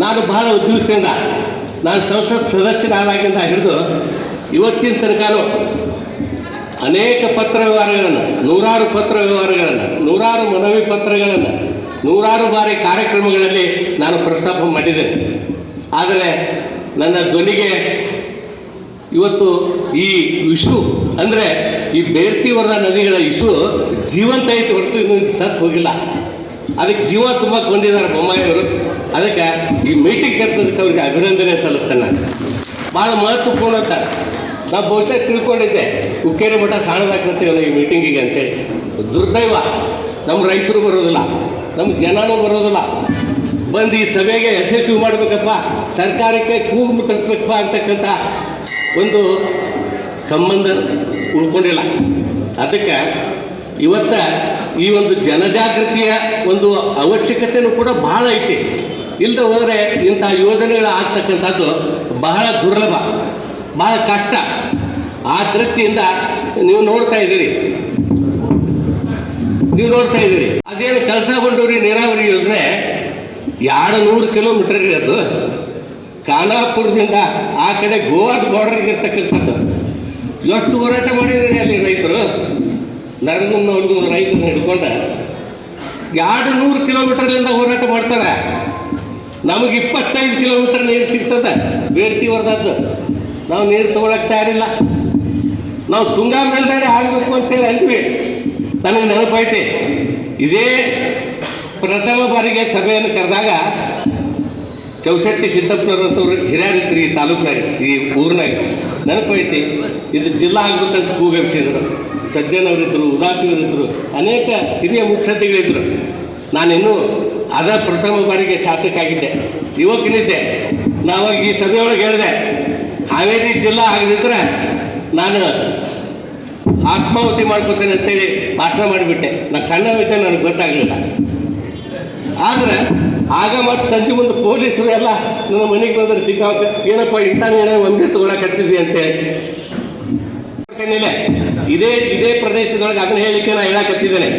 ನಾನು ಬಹಳ ಉದ್ಯಮಿಸ್ತೀನಿ ನಾನು ಸಂಸತ್ ಸದಸ್ಯನಾದಾಗಿಂದ ಹಿಡಿದು ಇವತ್ತಿನ ತನಕನೂ ಅನೇಕ ಪತ್ರ ವ್ಯವಹಾರಗಳನ್ನು, ನೂರಾರು ಪತ್ರ ವ್ಯವಹಾರಗಳನ್ನು, ನೂರಾರು ಮನವಿ ಪತ್ರಗಳನ್ನು, ನೂರಾರು ಬಾರಿ ಕಾರ್ಯಕ್ರಮಗಳಲ್ಲಿ ನಾನು ಪ್ರಸ್ತಾಪ ಮಾಡಿದ್ದೇನೆ. ಆದರೆ ನನ್ನ ಧ್ವನಿಗೆ ಇವತ್ತು ಈ ಇಶು, ಅಂದರೆ ಈ ಬೇರ್ತಿವರ ನದಿಗಳ ಇಶು ಜೀವಂತ ಐತಿ ಹೊರತು ಇನ್ನೊಂದು ಸತ್ತು ಹೋಗಿಲ್ಲ. ಅದಕ್ಕೆ ಜೀವ ತುಂಬ ಕೊಂಡಿದ್ದಾರೆ ಬೊಮ್ಮಾಯಿಯವರು. ಅದಕ್ಕೆ ಈ ಮೀಟಿಂಗ್ ಕರೆದಕ್ಕೆ ಅವ್ರಿಗೆ ಅಭಿನಂದನೆ ಸಲ್ಲಿಸ್ತೇನೆ ನಾನು. ಭಾಳ ಮಹತ್ವಪೂರ್ಣ ಅಂತ. ನಾವು ಬಹುಶಃ ತಿಳ್ಕೊಂಡಿದ್ದೆ. ಉಕ್ಕೇರಿ ಮಠ ಸಾಣದಾಗ್ತೀವಲ್ಲ ಈ ಮೀಟಿಂಗಿಗೆ ಅಂತೇಳಿ. ದುರ್ದೈವ. ನಮ್ಮ ರೈತರು ಬರೋದಿಲ್ಲ. ನಮ್ಮ ಜನನೂ ಬರೋದಿಲ್ಲ. ಬಂದು ಈ ಸಭೆಗೆ ಯಶಸ್ವಿ ಮಾಡಬೇಕಪ್ಪ. ಸರ್ಕಾರಕ್ಕೆ ಕೂಗು ಮುಟ್ಟಿಸ್ಬೇಕಪ್ಪ ಅಂತಕ್ಕಂಥ ಒಂದು ಸಂಬಂಧ ಉಳ್ಕೊಂಡಿಲ್ಲ. ಅದಕ್ಕೆ ಇವತ್ತ ಈ ಒಂದು ಜನಜಾಗೃತಿಯ ಒಂದು ಅವಶ್ಯಕತೆಯೂ ಕೂಡ ಭಾಳ ಐತಿ. ಇಲ್ಲದೆ ಹೋದರೆ ಇಂಥ ಯೋಜನೆಗಳು ಆಗ್ತಕ್ಕಂಥದ್ದು ಬಹಳ ದುರ್ಲಭ, ಬಹಳ ಕಷ್ಟ. ಆ ದೃಷ್ಟಿಯಿಂದ ನೀವು ನೋಡ್ತಾ ಇದ್ದೀರಿ. ನೀವು ನೋಡ್ತಾ ಇದ್ದೀರಿ. ಅದೇನು ಕೆಲಸ ಬಂಡೂರಿ ನೀರಾವರಿ ಯೋಜನೆ ಎರಡು ನೂರು ಕಿಲೋಮೀಟರ್ ಇರೋದು. ಖಾನಾಪುರದಿಂದ ಆ ಕಡೆ ಗೋವಾದ ಬಾರ್ಡರ್ಗೆ ಇರ್ತಕ್ಕಂಥದ್ದು. ಎಷ್ಟು ಹೋರಾಟ ಮಾಡಿದ್ದೀರಿ ಅಲ್ಲಿ ರೈತರು? ನರಗನ್ನ ಹುಡುಗ ರೈತರನ್ನ ಹಿಡ್ಕೊಂಡ. ಎರಡು ನೂರು ಕಿಲೋಮೀಟರ್ಲಿಂದ ಹೋರಾಟ ಮಾಡ್ತಾರೆ. ನಮಗೆ ಇಪ್ಪತ್ತೈದು ಕಿಲೋಮೀಟರ್ ನೀರು ಸಿಗ್ತದೆ. ಬೇಡ್ತಿ ಹೊರದದ್ದು ನಾವು ನೀರು ತಗೊಳಕ್ ತಯಾರಿಲ್ಲ. ನಾವು ತುಂಗಾ ಮೇಲ್ದಾಡಿ ಆಗಬೇಕು ಅಂತೇಳಿ ಅಂದ್ವಿ. ನನಗೆ ನೆನಪೈತೆ ಇದೇ ಪ್ರಥಮ ಬಾರಿಗೆ ಸಭೆಯನ್ನು ಕರೆದಾಗ ಚೌಸಟ್ಟಿ ಸಿದ್ದಪ್ಪನವ್ರಂತವ್ರು ಹಿರಿಯರಿದ್ರು ಈ ತಾಲೂಕಿನಾಗ ಈ ಊರಿನಾಗ ನೆನಪೈತಿ ಇದು ಜಿಲ್ಲಾ ಆಗ್ಬೇಕಂತ ಕೂಗಿಸಿದ್ರು ಸಜ್ಜನವರಿದ್ದರು ಉದಾಸೀನರಿದ್ದರು ಅನೇಕ ಹಿರಿಯ ಮುಖ್ಯತೆಗಳಿದ್ದರು ನಾನಿನ್ನೂ ಅದ ಪ್ರಥಮ ಬಾರಿಗೆ ಶಾಸಕ ಆಗಿದ್ದೆ ಯುವಕನಿದ್ದೆ ನಾವಾಗ ಈ ಸಭೆಯೊಳಗೆ ಹೇಳಿದೆ, ಹಾವೇರಿ ಜಿಲ್ಲಾ ಆಗದಿದ್ರೆ ನಾನು ಆತ್ಮಾಹುತಿ ಮಾಡ್ಕೊತೇನೆ ಅಂತೇಳಿ ಭಾಷಣ ಮಾಡಿಬಿಟ್ಟೆ. ನಾನು ಸಣ್ಣವಿದ್ದೆ ನನಗೆ ಗೊತ್ತಾಗಲಿಲ್ಲ. ಆದ್ರೆ ಆಗ ಮತ್ತು ಸಂಜೆ ಮುಂದೆ ಪೊಲೀಸರು ಎಲ್ಲ ನನ್ನ ಮನೆಗೆ ಬಂದ್ರೆ ಸಿಕ್ಕಾಕ ಏನಪ್ಪ ಇಂಥ ಏನೇ ಒಂದೇ ತಗೊಳಕತ್ತಿದ್ವಿ ಅಂತೇಳಿ ಇದೇ ಇದೇ ಪ್ರದೇಶದೊಳಗೆ ಅದನ್ನ ಹೇಳಿಕೆ ನಾನು ಹೇಳಕತ್ತಿದ್ದೇನೆ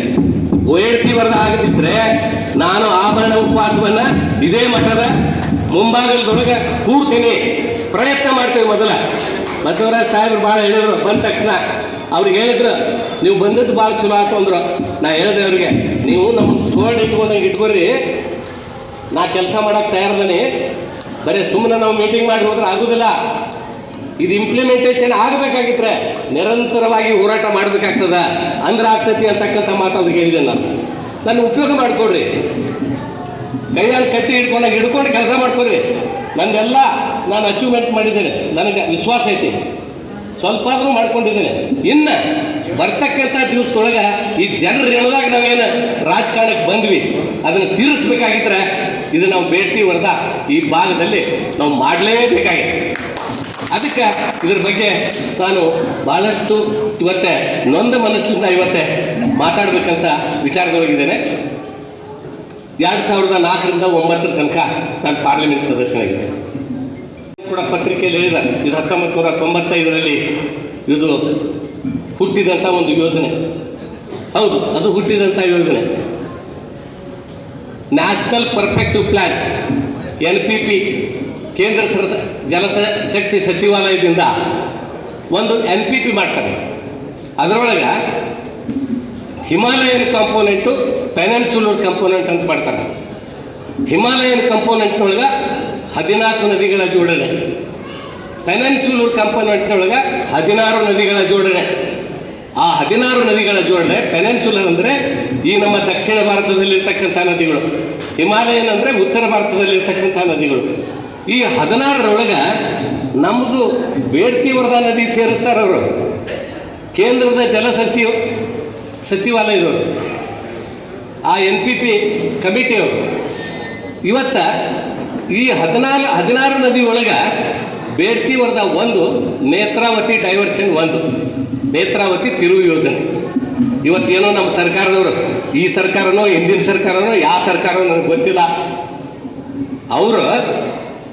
ಓಯಡ್ತಿ ವರದ ಆಗದಿದ್ರೆ ನಾನು ಆಭರಣ ಉಪವಾಸವನ್ನ ಇದೇ ಮಠದ ಮುಂಭಾಗದೊಳಗೆ ಕೂಡ್ತೀನಿ. ಪ್ರಯತ್ನ ಮಾಡ್ತೇವೆ ಮೊದಲ. ಬಸವರಾಜ್ ಸಾಹೇಬ್ರು ಭಾಳ ಹೇಳಿದ್ರು, ಬಂದ ತಕ್ಷಣ. ಅವ್ರಿಗೆ ಹೇಳಿದ್ರು, ನೀವು ಬಂದದ್ದು ಭಾಳ ಚಲೋ ಆಯ್ತು ಅಂದ್ರು. ನಾ ಹೇಳಿದೆ ಅವ್ರಿಗೆ, ನೀವು ನಮ್ಮ ಸೋಲ್ಡ್ ಇಟ್ಕೊಂಡಂಗೆ ಇಟ್ಕೊರಿ. ನಾ ಕೆಲಸ ಮಾಡೋಕ್ಕೆ ತಯಾರದನಿ. ಬರೀ ಸುಮ್ಮನೆ ನಾವು ಮೀಟಿಂಗ್ ಮಾಡಿ ಹೋದ್ರೆ ಆಗೋದಿಲ್ಲ. ಇದು ಇಂಪ್ಲಿಮೆಂಟೇಷನ್ ಆಗಬೇಕಾಗಿದ್ರೆ ನಿರಂತರವಾಗಿ ಹೋರಾಟ ಮಾಡಬೇಕಾಗ್ತದ? ಅಂದ್ರೆ ಆಗ್ತತಿ ಅಂತಕ್ಕಂಥ ಮಾತು ಅವ್ರಿಗೆ ಹೇಳಿದೆ ನಾನು ನನ್ನ ಉಪಯೋಗ ಮಾಡಿಕೊಡ್ರಿ. ಕೈಯಲ್ಲಿ ಕಟ್ಟಿ ಹಿಡ್ಕೊಂಡಾಗ ಹಿಡ್ಕೊಂಡು ಕೆಲಸ ಮಾಡ್ಕೊಡ್ರಿ. ನಂದೆಲ್ಲ ನಾನು ಅಚೀವ್ಮೆಂಟ್ ಮಾಡಿದ್ದೇನೆ. ನನಗೆ ವಿಶ್ವಾಸ ಐತಿ. ಸ್ವಲ್ಪ ಆದರೂ ಮಾಡ್ಕೊಂಡಿದ್ದೇನೆ. ಇನ್ನು ಬರ್ತಕ್ಕಂಥ ದಿವಸದೊಳಗೆ ಈ ಜನರು ಹೇಳಿದಾಗ ನಾವೇನು ರಾಜಕಾರಣಕ್ಕೆ ಬಂದ್ವಿ. ಅದನ್ನು ತೀರಿಸ್ಬೇಕಾಗಿದ್ರೆ ಇದು ನಾವು ಭೇಟಿ ವರ್ಧ ಈ ಭಾಗದಲ್ಲಿ ನಾವು ಮಾಡಲೇಬೇಕಾಗಿದೆ ಅದಕ್ಕೆ ಇದ್ರ ಬಗ್ಗೆ ನಾನು ಭಾಳಷ್ಟು ಇವತ್ತೆ ನೊಂದ ಮನಸ್ಸಿನಿಂದ ಇವತ್ತೆ ಮಾತಾಡಬೇಕಂತ ವಿಚಾರದೊಳಗಿದ್ದೇನೆ. ಎರಡು ಸಾವಿರದ ನಾಲ್ಕರಿಂದ ಒಂಬತ್ತರ ತನಕ ನಾನು ಪಾರ್ಲಿಮೆಂಟ್ ಸದಸ್ಯನಾಗಿದ್ದೆ ಕೂಡ ಪತ್ರಿಕೆಯಲ್ಲಿ ಹೇಳಿದ್ದಾರೆ ಇದು ಹತ್ತೊಂಬತ್ತು ನೂರ ತೊಂಬತ್ತೈದರಲ್ಲಿ ಇದು ಹುಟ್ಟಿದಂಥ ಒಂದು ಯೋಜನೆ. ಹೌದು, ಅದು ಹುಟ್ಟಿದಂಥ ಯೋಜನೆ. National perfective plan N P P ಕೇಂದ್ರ ಸರ್ ಜಲಸ ಶಕ್ತಿ ಸಚಿವಾಲಯದಿಂದ ಒಂದು ಎನ್ ಪಿ ಪಿ ಮಾಡ್ತಾರೆ. ಅದರೊಳಗೆ ಹಿಮಾಲಯನ್ ಕಾಂಪೋನೆಂಟು ಪೆನೆನ್ಸುಲರ್ ಕಾಂಪೋನೆಂಟ್ ಅಂತ ಮಾಡ್ತಾರೆ. ಹಿಮಾಲಯನ್ ಕಂಪೋನೆಂಟ್ನೊಳಗೆ ಹದಿನಾಲ್ಕು ನದಿಗಳ ಜೋಡಣೆ. ಪೆನೆನ್ಸುಲರ್ ಕಂಪೋನೆಂಟ್ನೊಳಗೆ ಹದಿನಾರು ನದಿಗಳ ಜೋಡಣೆ. ಆ ಹದಿನಾರು ನದಿಗಳ ಜೋಡಣೆ ಪೆನೆನ್ಸುಲರ್ ಅಂದರೆ ಈ ನಮ್ಮ ದಕ್ಷಿಣ ಭಾರತದಲ್ಲಿರ್ತಕ್ಕಂಥ ನದಿಗಳು. ಹಿಮಾಲಯನ್ ಅಂದರೆ ಉತ್ತರ ಭಾರತದಲ್ಲಿರ್ತಕ್ಕಂಥ ನದಿಗಳು. ಈ ಹದಿನಾರರೊಳಗೆ ನಮ್ಮದು ಬೇಡ್ತಿ ವರದಾ ನದಿ ಸೇರಿಸ್ತಾರೆ ಅವರು. ಕೇಂದ್ರದ ಜಲ ಸಚಿವ, ಸಚಿವಾಲಯದವರು. ಆ ಎನ್ ಪಿ ಪಿ ಕಮಿಟಿಯವರು ಇವತ್ತ ಈ ಹದಿನಾರು ಹದಿನಾರು ನದಿ ಒಳಗೆ ಬೇಡ್ತಿ ವರದ ಒಂದು, ನೇತ್ರಾವತಿ ಡೈವರ್ಷನ್ ಒಂದು. ನೇತ್ರಾವತಿ ತಿರುವು ಯೋಜನೆ. ಇವತ್ತೇನೋ ನಮ್ಮ ಸರ್ಕಾರದವರು, ಈ ಸರ್ಕಾರನೋ, ಹಿಂದಿನ ಸರ್ಕಾರನೋ ಯಾವ ಸರ್ಕಾರನೋ ನನಗೆ ಗೊತ್ತಿಲ್ಲ. ಅವರು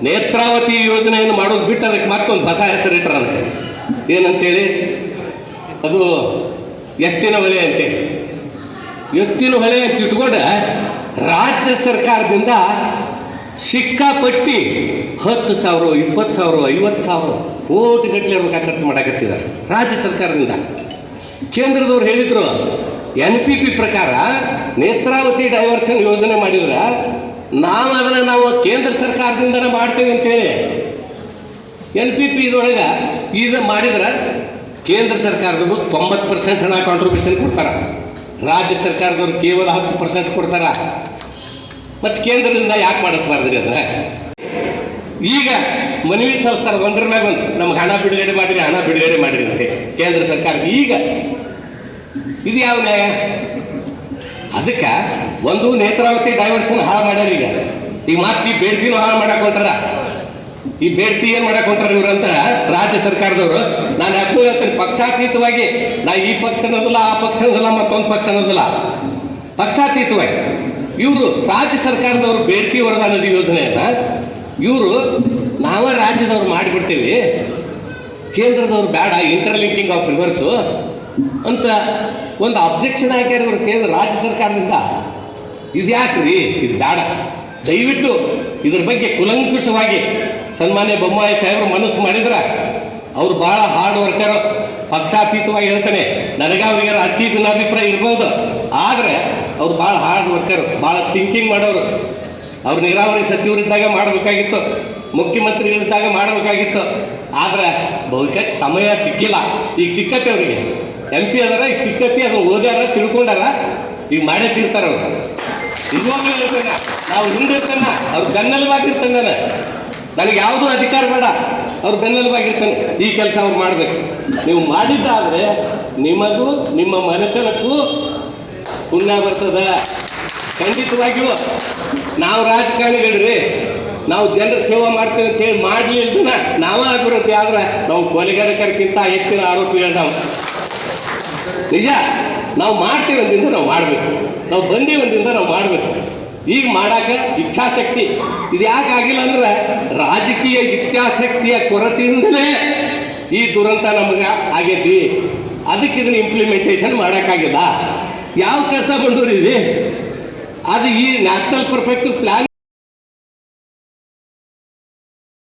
ನೇತ್ರಾವತಿ ಯೋಜನೆಯನ್ನು ಮಾಡೋದು ಬಿಟ್ಟು ಅದಕ್ಕೆ ಮತ್ತೊಂದು ಹೊಸ ಹೆಸರಿಟ್ರ ಅದಕ್ಕೆ. ಏನಂತೇಳಿ? ಅದು ಎತ್ತಿನ ಹೊಲೆ ಅಂತೇಳಿ. ಎತ್ತಿನ ಹೊಲೆ ಅಂತ ಇಟ್ಕೊಂಡು ರಾಜ್ಯ ಸರ್ಕಾರದಿಂದ ಸಿಕ್ಕಾಪಟ್ಟಿ ಹತ್ತು ಸಾವಿರ, ಇಪ್ಪತ್ತು ಸಾವಿರ, ಐವತ್ತು ಸಾವಿರ ಕೋಟಿ ಗಟ್ಟಲೆ ಖರ್ಚು ಮಾಡಕತ್ತಿದ್ದಾರೆ ರಾಜ್ಯ ಸರ್ಕಾರದಿಂದ. ಕೇಂದ್ರದವ್ರು ಹೇಳಿದ್ರು, ಎನ್ ಪಿ ಪಿ ಪ್ರಕಾರ ನೇತ್ರಾವತಿ ಡೈವರ್ಷನ್ ಯೋಜನೆ ಮಾಡಿದ್ರೆ ನಾವು ಅದನ್ನು ನಾವು ಕೇಂದ್ರ ಸರ್ಕಾರದಿಂದನೇ ಮಾಡ್ತೇವೆ ಅಂತೇಳಿ ಎನ್ ಪಿ ಪಿ ಇದೊಳಗೆ ಇದು ಮಾಡಿದ್ರೆ ಕೇಂದ್ರ ಸರ್ಕಾರದವರು ತೊಂಬತ್ತು ಪರ್ಸೆಂಟ್ ಹಣ ಕಾಂಟ್ರಿಬ್ಯೂಷನ್ ಕೊಡ್ತಾರೆ. ರಾಜ್ಯ ಸರ್ಕಾರದವರು ಕೇವಲ ಹತ್ತು ಪರ್ಸೆಂಟ್ ಕೊಡ್ತಾರ. ಮತ್ತು ಕೇಂದ್ರದಿಂದ ಯಾಕೆ ಮಾಡಿಸ್ಬಾರ್ದ್ರಿ ಅದನ್ನ ಈಗ ಮನವಿ ಸಲ್ಲಿಸ್ತಾರೆ ಒಂದ್ರ ಮ್ಯಾಗ ಒಂದು, ನಮ್ಗೆ ಹಣ ಬಿಡುಗಡೆ ಮಾಡಿರಿ, ಹಣ ಬಿಡುಗಡೆ ಮಾಡಿರಿ ಅಂತೆ ಕೇಂದ್ರ ಸರ್ಕಾರ ಈಗ. ಇದು ಯಾವ ನ್ಯಾಯ? ಅದಕ್ಕೆ ಒಂದು ನೇತ್ರಾವತಿ ಡೈವರ್ಷನ್ ಹಾಳು ಮಾಡ್ಯಾರ ಈಗ. ಈಗ ಮತ್ತೆ ಈ ಬೇಡ್ತಿನೂ ಹಾಳು ಮಾಡಕ್ ಹೊಂಟಾರ ಈ ಬೇಡ್ತಿ ಏನ್ ಮಾಡಕ್ ಹೊಂಟಾರ ಇವ್ರಂತ ರಾಜ್ಯ ಸರ್ಕಾರದವರು, ನಾನು ಯಾಕೂ ಹೇಳ್ತೇನೆ, ಪಕ್ಷಾತೀತವಾಗಿ, ನಾ ಈ ಪಕ್ಷ ಅನ್ನೋದಿಲ್ಲ, ಆ ಪಕ್ಷ ಅನ್ನೋದಿಲ್ಲ, ಮತ್ತೊಂದು ಪಕ್ಷ ಅನ್ನೋದಿಲ್ಲ. ಪಕ್ಷಾತೀತವಾಗಿ, ಇವರು ರಾಜ್ಯ ಸರ್ಕಾರದವರು ಬೇಡ್ತಿ ವರದಾನ ನಿಧಿ ಯೋಜನೆಯನ್ನ ಇವರು ನಾವೇ ರಾಜ್ಯದವ್ರು ಮಾಡಿಬಿಡ್ತೀವಿ. ಕೇಂದ್ರದವ್ರು ಬೇಡ ಇಂಟರ್ಲಿಂಕಿಂಗ್ ಆಫ್ ರಿವರ್ಸು ಅಂತ ಒಂದು ಅಬ್ಜೆಕ್ಷನ್ ಹಾಕ್ಯಾರ ಇವರು ಕೇಂದ್ರ ರಾಜ್ಯ ಸರ್ಕಾರದಿಂದ. ಇದು ರೀ ಇದು ಬೇಡ. ದಯವಿಟ್ಟು ಇದ್ರ ಬಗ್ಗೆ ಕುಲಂಕುಷವಾಗಿ ಸನ್ಮಾನ್ಯ ಬೊಮ್ಮಾಯಿ ಸಾಹೇಬರು ಮನಸ್ಸು ಮಾಡಿದ್ರೆ, ಅವ್ರು ಭಾಳ ಹಾರ್ಡ್ ವರ್ಕರು ಪಕ್ಷಾತೀತವಾಗಿ ಹೇಳ್ತಾನೆ. ನನಗೆ ಅವರಿಗೆ ರಾಜಕೀಯ ಭಿನ್ನಾಭಿಪ್ರಾಯ ಇರ್ಬೋದು. ಆದರೆ ಅವ್ರು ಭಾಳ ಹಾರ್ಡ್ ವರ್ಕರು ಭಾಳ ಥಿಂಕಿಂಗ್ ಮಾಡೋರು. ಅವ್ರು ನೀರಾವರಿ ಸಚಿವರಿದ್ದಾಗ ಮಾಡಬೇಕಾಗಿತ್ತು, ಮುಖ್ಯಮಂತ್ರಿಗಳಿದ್ದಾಗ ಮಾಡಬೇಕಾಗಿತ್ತು. ಆದ್ರೆ ಬಹುಶಃ ಸಮಯ ಸಿಕ್ಕಿಲ್ಲ. ಈಗ ಸಿಕ್ಕತ್ತೆ ಅವರಿಗೆ. ಎಂ ಪಿ ಅದಾರ ಈಗ ಸಿಕ್ಕತಿ ಅದನ್ನ ಓದ್ಯಾರ ತಿಳ್ಕೊಂಡಾರ, ಈಗ ಮಾಡೇ ತಿರ್ತಾರ ಅವ್ರು. ನಿಜವಾಗ್ಲೂ ನಾವು ಹಿಂದಿರ್ತಾನ, ಅವ್ರು ಬೆನ್ನೆಲುಬಾಗಿರ್ತಾನೆ ನಾನು ನನಗೆ ಯಾವುದೂ ಅಧಿಕಾರ ಬೇಡ, ಅವ್ರು ಬೆನ್ನೆಲುಬಾಗಿರ್ತಾನೆ. ಈ ಕೆಲಸ ಅವ್ರು ಮಾಡ್ಬೇಕು. ನೀವು ಮಾಡಿದ್ದಾದ್ರೆ ನಿಮಗೂ, ನಿಮ್ಮ ಮನೆತನಕ್ಕೂ ಪುಣ್ಯ ಬರ್ತದ. ಖಂಡಿತವಾಗಿಯೂ ನಾವು ರಾಜಕಾರಣಿಗಳ್ರಿ ನಾವು ಜನರ ಸೇವಾ ಮಾಡ್ತೇವೆ ಅಂತ ಹೇಳಿ ಅಂತ ನಾವೇ ಅಭಿವೃದ್ಧಿ ಆದ್ರೆ ನಾವು ಕೊಲೆಗಾರಕ್ಕಿಂತ ಹೆಚ್ಚಿನ ಆರೋಪಿಗಳು ನಾವು ನಿಜ, ನಾವು ಮಾಡ್ತೀವಿ ಒಂದಿಂದ ನಾವು ಮಾಡಬೇಕು. ನಾವು ಬಂದೀವಿ ಒಂದಿಂದ ನಾವು ಮಾಡಬೇಕು. ಈಗ ಮಾಡಾಕ ಇಚ್ಛಾಶಕ್ತಿ. ಇದು ಯಾಕೆ ಆಗಿಲ್ಲ ಅಂದ್ರೆ ರಾಜಕೀಯ ಇಚ್ಛಾಶಕ್ತಿಯ ಕೊರತೆಯಿಂದಲೇ ಈ ದುರಂತ ನಮಗೆ ಆಗೈತಿ. ಅದಕ್ಕೆ ಇದನ್ನ ಇಂಪ್ಲಿಮೆಂಟೇಷನ್ ಮಾಡೋಕ್ಕಾಗಿಲ್ಲ. ಯಾವ ಕೆಲಸ ಬಂದೂರಿದೆ ಅದು ಈ ನ್ಯಾಷನಲ್ ಪರ್ಫೆಕ್ಟ್ ಪ್ಲಾನ್